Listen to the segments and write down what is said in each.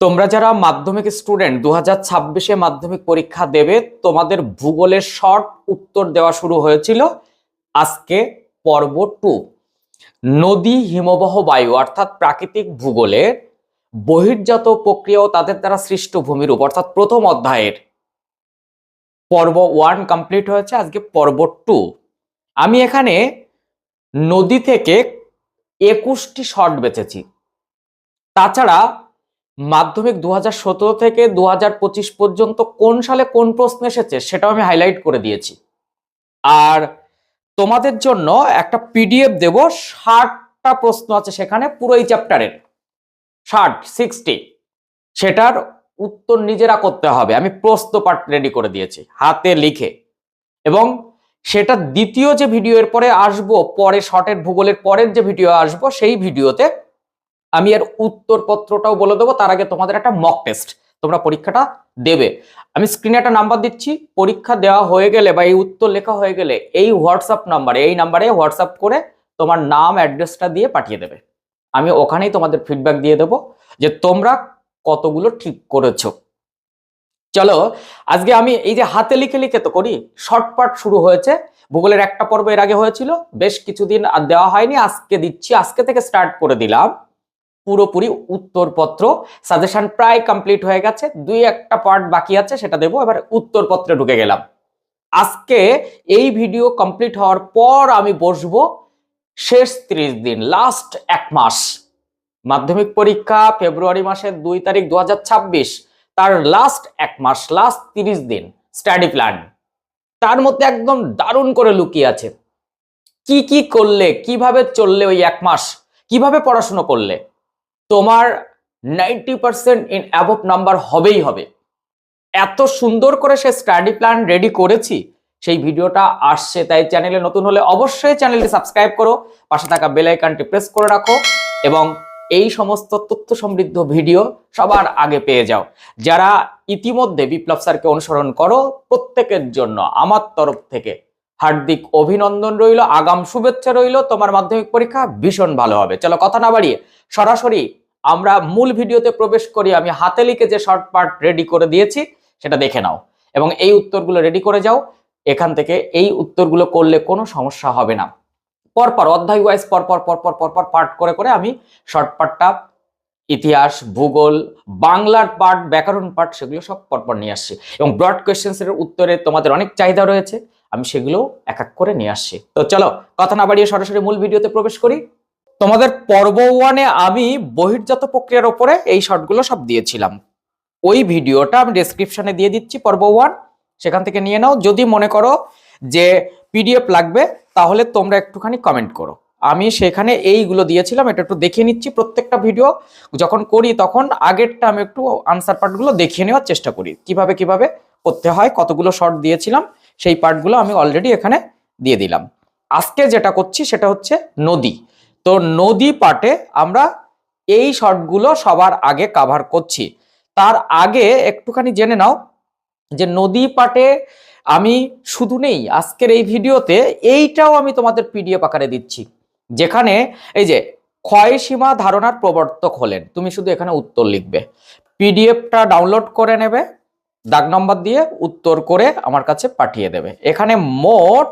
তোমরা যারা মাধ্যমিক স্টুডেন্ট দু হাজার ছাব্বিশে মাধ্যমিক পরীক্ষা দেবে, তোমাদের ভূগোলের শর্ট উত্তর দেওয়া শুরু হয়েছিল আজকে পর্ব টু নদী হিমবাহ বায়ু, অর্থাৎ প্রাকৃতিক ভূগোলের বহির্জাত প্রক্রিয়া ও তাদের দ্বারা সৃষ্ট ভূমিরূপ, অর্থাৎ প্রথম অধ্যায়ের পর্ব ওয়ান কমপ্লিট হয়েছে আজকে পর্ব টু আমি এখানে নদী থেকে একুশটি শর্ট বেছেছি। তাছাড়া মাধ্যমিক দু হাজার সতেরো থেকে দু হাজার পঁচিশ পর্যন্ত কোন সালে কোন প্রশ্ন এসেছে সেটাও আমি হাইলাইট করে দিয়েছি। আর তোমাদের জন্য একটা পিডিএফ দেব, ষাটটা প্রশ্ন আছে সেখানে, পুরো এই চ্যাপ্টারের ষাট সিক্সটি সেটার উত্তর নিজেরা করতে হবে। আমি প্রশ্ন পাঠ রেডি করে দিয়েছি, হাতে লিখে। এবং সেটা দ্বিতীয় যে ভিডিও এর পরে আসব, পরে শর্টের ভূগোলের পরের যে ভিডিও আসব, সেই ভিডিওতে আমি এর উত্তরপত্রটাও বলে দেবো, তার আগে তোমাদের একটা মক টেস্ট তোমরা পরীক্ষাটা দেবে। আমি স্ক্রিনে একটা নাম্বার দিচ্ছি, পরীক্ষা দেওয়া হয়ে গেলে বা এই উত্তর লেখা হয়ে গেলে এই হোয়াটসঅ্যাপ নাম্বারে এই নাম্বারে হোয়াটসঅ্যাপ করে তোমার নাম অ্যাড্রেসটা দিয়ে পাঠিয়ে দেবে। আমি ওখানেই তোমাদের ফিডব্যাক দিয়ে দেবো যে তোমরা কতগুলো ঠিক করেছ। চলো, আজকে আমি এই যে হাতে লিখে লিখে তো করি শর্টপাট শুরু হয়েছে, ভূগোলের একটা পর্ব এর আগে হয়েছিল, বেশ কিছুদিন আর দেওয়া হয়নি, আজকে দিচ্ছি, আজকে থেকে স্টার্ট করে দিলাম। পুরোপুরি উত্তরপত্র সাজেশন প্রায় কমপ্লিট হয়ে গেছে। দুই একটা পার্ট বাকি আছে, সেটা দেবো। এবার উত্তরপত্রে ঢুকে গেলাম। আজকে এই ভিডিও কমপ্লিট হওয়ার পর আমি বসবো শেষ ত্রিশ দিন লাস্ট এক মাস। মাধ্যমিক পরীক্ষা ফেব্রুয়ারি মাসের দুই তারিখ দু হাজার ছাব্বিশ, তার লাস্ট এক মাস লাস্ট তিরিশ দিন স্টাডি প্ল্যান তার মধ্যে একদম দারুণ করে লুকিয়ে আছে। কি কি করলে, কীভাবে চললে ওই এক মাস, কীভাবে পড়াশুনো করলে? তোমার ninety percent in above number হবেই হবে। এত সুন্দর করে সে স্টাডি প্ল্যান রেডি করেছি, সেই ভিডিওটা আসছে, তাই চ্যানেলে নতুন হলে অবশ্যই চ্যানেলটি সাবস্ক্রাইব করো, পাশে থাকা বেল আইকনটি প্রেস করে রাখো এবং এই সমস্ত তথ্য সমৃদ্ধ ভিডিও সবার আগে পেয়ে যাও। যারা ইতিমধ্যে বিপ্লব স্যারকে অনুসরণ করো, প্রত্যেকের জন্য, আমার তরফ থেকে। হার্দিক অভিনন্দন রইল, আগাম শুভেচ্ছা রইল। তোমার মাধ্যমিক পরীক্ষা ভীষণ ভালো হবে। চলো কথা না বাড়িয়ে সরাসরি আমরা মূল ভিডিওতে প্রবেশ করি। আমি হাতে লিখে যে শর্ট রেডি করে দিয়েছি, সেটা দেখে নাও। এবং এই উত্তরগুলো রেডি করে যাও। এখান থেকে এই উত্তরগুলো করলে কোনো সমস্যা হবে না। পরপর, অধ্যায় ওয়াইজ পরপর পরপর পরপর পার্ট করে করে আমি শর্ট পার্টটা ইতিহাস, ভূগোল, বাংলার পার্ট ব্যাকরণ পার্ট সেগুলো সব পরপর নিয়ে আসছি। এবং ব্রড কোয়েশ্চেন্স এর উত্তরে তোমাদের অনেক চাহিদা রয়েছে। আমি সেগুলো এক এক করে নিয়ে আসছি। তো চলো, কথা না বাড়িয়ে সরাসরি মূল ভিডিওতে প্রবেশ করি। তোমাদের পর্ব ওয়ানে আমি বহির্জাত প্রক্রিয়ার ওপরে এই শর্টগুলো সব দিয়েছিলাম। ওই ভিডিওটা আমি ডেসক্রিপশনে দিয়ে দিচ্ছি, পর্ব ওয়ান সেখান থেকে নিয়ে নাও। যদি মনে করো যে পিডিএফ লাগবে, তাহলে তোমরা একটুখানি কমেন্ট করো। আমি সেখানে এইগুলো দিয়েছিলাম, এটা একটু দেখিয়ে নিচ্ছি প্রত্যেকটা ভিডিও যখন করি তখন আগেরটা আমি একটু আনসার পার্টগুলো দেখিয়ে নেওয়ার চেষ্টা করি। কীভাবে কীভাবে করতে হয়, কতগুলো শর্ট দিয়েছিলাম সেই পার্টগুলো আমি অলরেডি এখানে দিয়ে দিলাম। আজকে যেটা করছি সেটা হচ্ছে নদী। তো নদী পার্টে আমরা এই শর্টগুলো সবার আগে কাভার করছি। তার আগে একটুখানি জেনে নাও যে নদী পাটে আমি শুধু নেই, আজকের এই ভিডিওতে এইটাও আমি তোমাদের পিডিএফ আকারে দিচ্ছি। যেখানে এই যে ক্ষয়সীমা ধারণার প্রবর্তক হলেন। তুমি শুধু এখানে উত্তর লিখবে। পিডিএফটা ডাউনলোড করে নেবে। দাগ নম্বর দিয়ে উত্তর করে আমার কাছে পাঠিয়ে দেবে। এখানে মোট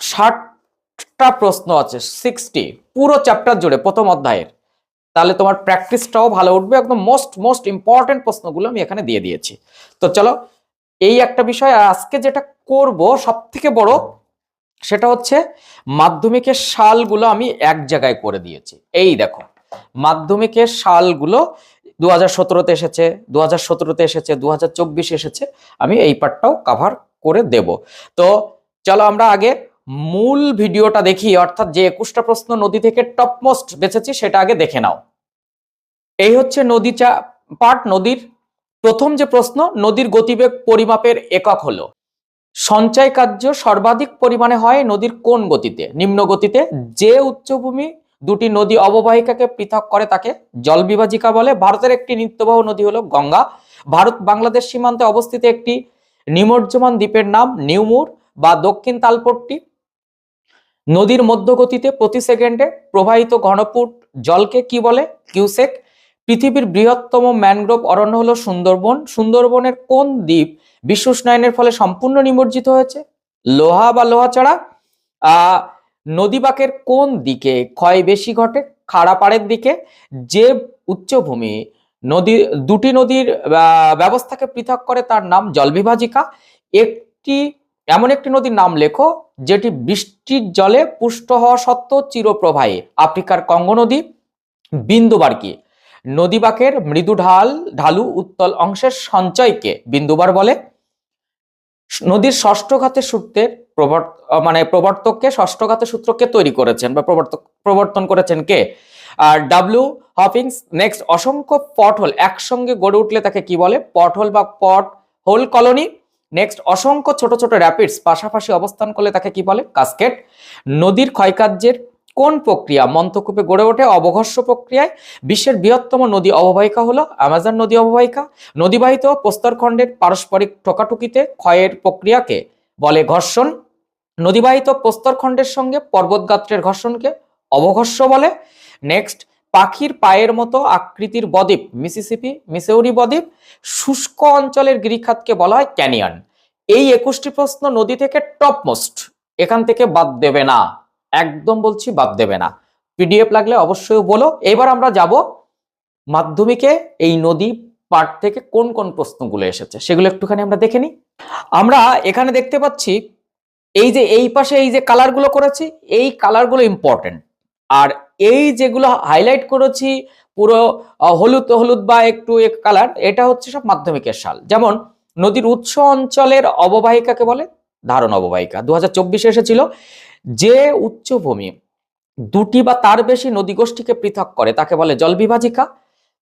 ষাটটা প্রশ্ন আছে সিক্সটি পুরো চ্যাপ্টার জুড়ে, প্রথম অধ্যায়ের। তাহলে তোমার প্র্যাকটিসটাও ভালো উঠবে, একদম মোস্ট মোস্ট ইম্পর্টেন্ট প্রশ্নগুলো আমি এখানে দিয়ে দিয়েছি। তো চলো, এই একটা বিষয়, আর আজকে যেটা করব সব থেকে বড়, সেটা হচ্ছে মাধ্যমিকের সালগুলো আমি এক জায়গায় করে দিয়েছি। এই দেখো, মাধ্যমিকের সালগুলো দু হাজার সতেরোতে এসেছে দু হাজার সতেরোতে এসেছে দু হাজার চব্বিশে এসেছে। আমি এই পার্টটাও কাভার করে দেব। তো চলো আমরা আগে মূল ভিডিওটা দেখি, অর্থাৎ যে একুশটা প্রশ্ন নদী থেকে টপমোস্ট বেছেছি সেটা আগে দেখে নাও। এই হচ্ছে নদী চা, পার্ট নদীর প্রথম যে প্রশ্ন, নদীর গতিবেগ পরিমাপের একক হলো। সঞ্চয় কার্য সর্বাধিক পরিমাণে হয় নদীর কোন গতিতে? নিম্ন গতিতে যে উচ্চভূমি দুটি নদী অববাহিকাকে পৃথক করে তাকে জল বিভাজিকা বলে। ভারতের একটি নিত্যবাহ নদী হলো গঙ্গা। ভারত বাংলাদেশ সীমান্তে অবস্থিত একটি নিমজ্জমান দ্বীপের নাম নিউমুর বা দক্ষিণ তালপট্টি। নদীর মধ্যগতিতে প্রতি সেকেন্ডে প্রবাহিত ঘনফুট জলকে কি বলে? কিউসেক। পৃথিবীর বৃহত্তম ম্যানগ্রোভ অরণ্য হলো সুন্দরবন। সুন্দরবনের কোন দ্বীপ বিশ্ব উষ্ণায়নের ফলে সম্পূর্ণ নিমজ্জিত হয়েছে? লোহা বা লোহাচড়া আহ নদীবাকের কোন দিকে ক্ষয় বেশি ঘটে? খাড়াপাড়ের দিকে? যে উচ্চভূমি? নদী, দুটি নদীর ব্যবস্থাকে পৃথক করে তার নাম জলবিভাজিকা। একটি, এমন একটি নদীর নাম লেখো, যেটি বৃষ্টির জলে পুষ্ট হওয়া সত্ত্বেও চিরপ্রবাহী। আফ্রিকার কঙ্গো নদী বিন্দুবার কি নদীবাকের মৃদু ঢাল, ঢালু উত্তল অংশের সঞ্চয়কে বিন্দুবার বলে। নদীর ষষ্ঠ ঘাতের সূত্রের প্রবর্ত মানে প্রবর্তককে ষষ্ঠ ঘাতের সূত্রকে তৈরি করেছেন বা প্রবর্তক, প্রবর্তন করেছেন কে? আর ডাব্লিউ হপিংস নেক্সট অসংখ্য পট হোল, একসঙ্গে গড়ে উঠলে তাকে কি বলে? পট হোল বা পট হোল কলোনি। নেক্সট অসংখ্য ছোট ছোট র্যাপিডস পাশাপাশি অবস্থান করলে তাকে কি বলে? কাস্কেট নদীর ক্ষয়কার্যের কোন প্রক্রিয়া? মন্তকূপে গড়ে ওঠে অবঘর্ষ প্রক্রিয়ায়। বিশ্বের বৃহত্তম নদী অববাহিকা হলো অ্যামাজন নদী অববাহিকা। নদীবাহিত প্রস্তরখণ্ডের পারস্পরিক ঠোকাটুকিতে ক্ষয়ের প্রক্রিয়াকে বলে ঘর্ষণ। নদীবাহিত প্রস্তরখণ্ডের সঙ্গে পর্বতগাত্রের ঘর্ষণকে অবঘর্ষ বলে। নেক্সট, পাখির পায়ের মতো আকৃতির বদ্বীপ, মিসিসিপি, মিসৌরি বদ্বীপ, শুষ্ক অঞ্চলের গিরিখাতকে বলা হয় ক্যানিয়ন। এই একুশটি প্রশ্ন নদী থেকে টপমোস্ট, এখান থেকে বাদ দেবে না। একদম বলছি বাদ দেবে না। পিডিএফ লাগলে অবশ্যই বলো। এবার আমরা যাব মাধ্যমিকে এই নদী পার্ট থেকে কোন কোন প্রশ্নগুলো এসেছে, সেগুলো একটুখানি আমরা দেখে নিই। আমরা এখানে দেখতে পাচ্ছি এই যে এই পাশে এই যে কালারগুলো করেছি, এই কালারগুলো ইম্পর্টেন্ট আর এই যেগুলো হাইলাইট করেছি পুরো হলুদ হলুদ বা একটু এক কালার এটা হচ্ছে সব মাধ্যমিকের সাল। যেমন নদীর উৎস অঞ্চলের অববাহিকাকে বলে ধারণ অববাহিকা। দু হাজার এসেছিল। যে উচ্চভূমি দুটি বা তার বেশি নদী গোষ্ঠীকে পৃথক করে, তাকে বলে জলবিভাজিকা।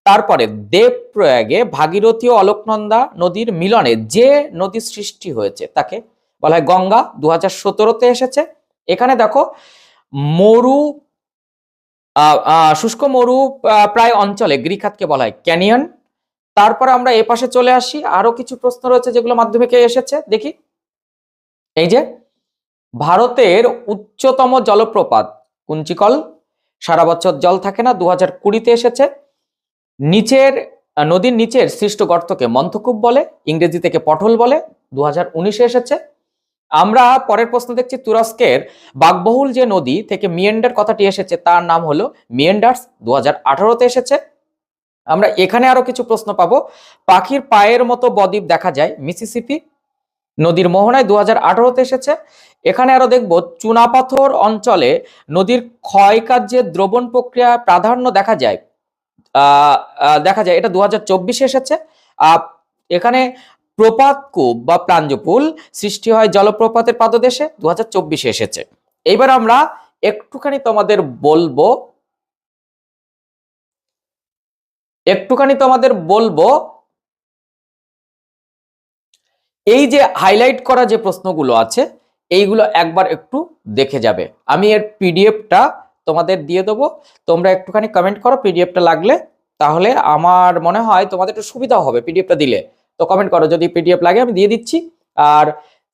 তারপরে দেব দেবপ্রয়াগে ভাগীরথী ও অলোকনন্দা নদীর মিলনে যে নদীর সৃষ্টি হয়েছে, তাকে বলা হয় গঙ্গা দু হাজার সতেরোতে এসেছে। এখানে দেখো, মরু শুষ্ক মরু প্রায় অঞ্চলে গ্রিখাতকে বলা হয় ক্যানিয়ন। তারপরে আমরা এ পাশে চলে আসি, আরও কিছু প্রশ্ন রয়েছে যেগুলো মাধ্যমিকে এসেছে, দেখি। এই যে ভারতের উচ্চতম জলপ্রপাত কুঞ্চিকল। সারা বছর জল থাকে না দু হাজার কুড়িতে এসেছে। নিচের নদীর নিচের সৃষ্ট গর্তকে মন্থকূপ বলে, ইংরেজি থেকে পটল বলে দু হাজার উনিশে এসেছে। আমরা পরের প্রশ্ন দেখছি, তুরস্কের বাকবহুল যে নদী থেকে মিয়েন্ডার কথাটি এসেছে, তার নাম হলো মিয়েন্ডার্স দু হাজার আঠারোতে এসেছে। আমরা এখানে আরও কিছু প্রশ্ন পাবো। পাখির পায়ের মতো বদ্বীপ দেখা যায়, মিসিসিপি। নদীর মোহনায় দু হাজার এসেছে। এখানে আরও দেখব, চুনাপাথর অঞ্চলে নদীর ক্ষয়কার্যের দ্রবণ প্রক্রিয়া প্রাধান্য দেখা যায়। দেখা যায়, এটা দু হাজার এসেছে। এখানে প্রপাত কূপ বা প্রাঞ্জপুল সৃষ্টি হয় জলপ্রপাতের পাদদেশে দু হাজার এসেছে। এবার আমরা একটুখানি তোমাদের বলব, একটুখানি তোমাদের বলব এই যে হাইলাইট করা যে প্রশ্নগুলো আছে, এইগুলো একবার একটু দেখে যাবে। আমি এর পিডিএফটা তোমাদের দিয়ে দেবো। তোমরা একটুখানি কমেন্ট করো পিডিএফটা লাগলে। তাহলে আমার মনে হয় তোমাদের একটু সুবিধা হবে পিডিএফটা দিলে। তো কমেন্ট করো, যদি পিডিএফ লাগে আমি দিয়ে দিচ্ছি। আর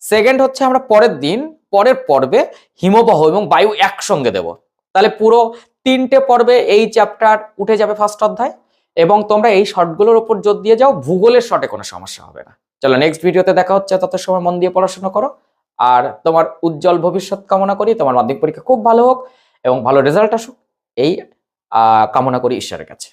সেকেন্ড হচ্ছে আমরা পরের দিন, পরের পর্বে হিমবাহ এবং বায়ু একসঙ্গে দেব। তাহলে পুরো তিনটে পর্বে এই চ্যাপ্টার উঠে যাবে ফার্স্ট অধ্যায়। এবং তোমরা এই শর্টগুলোর উপর জোর দিয়ে যাও, ভূগোলের শর্টে কোনো সমস্যা হবে না। চলো নেক্সট ভিডিওতে দেখা হচ্ছে, তত সময় মন দিয়ে পড়াশোনা করো। আর তোমার উজ্জ্বল ভবিষ্যৎ কামনা করি, তোমার মাধ্যমিক পরীক্ষা খুব ভালো হোক এবং ভালো রেজাল্ট আসুক, এই কামনা করি ঈশ্বরের কাছে।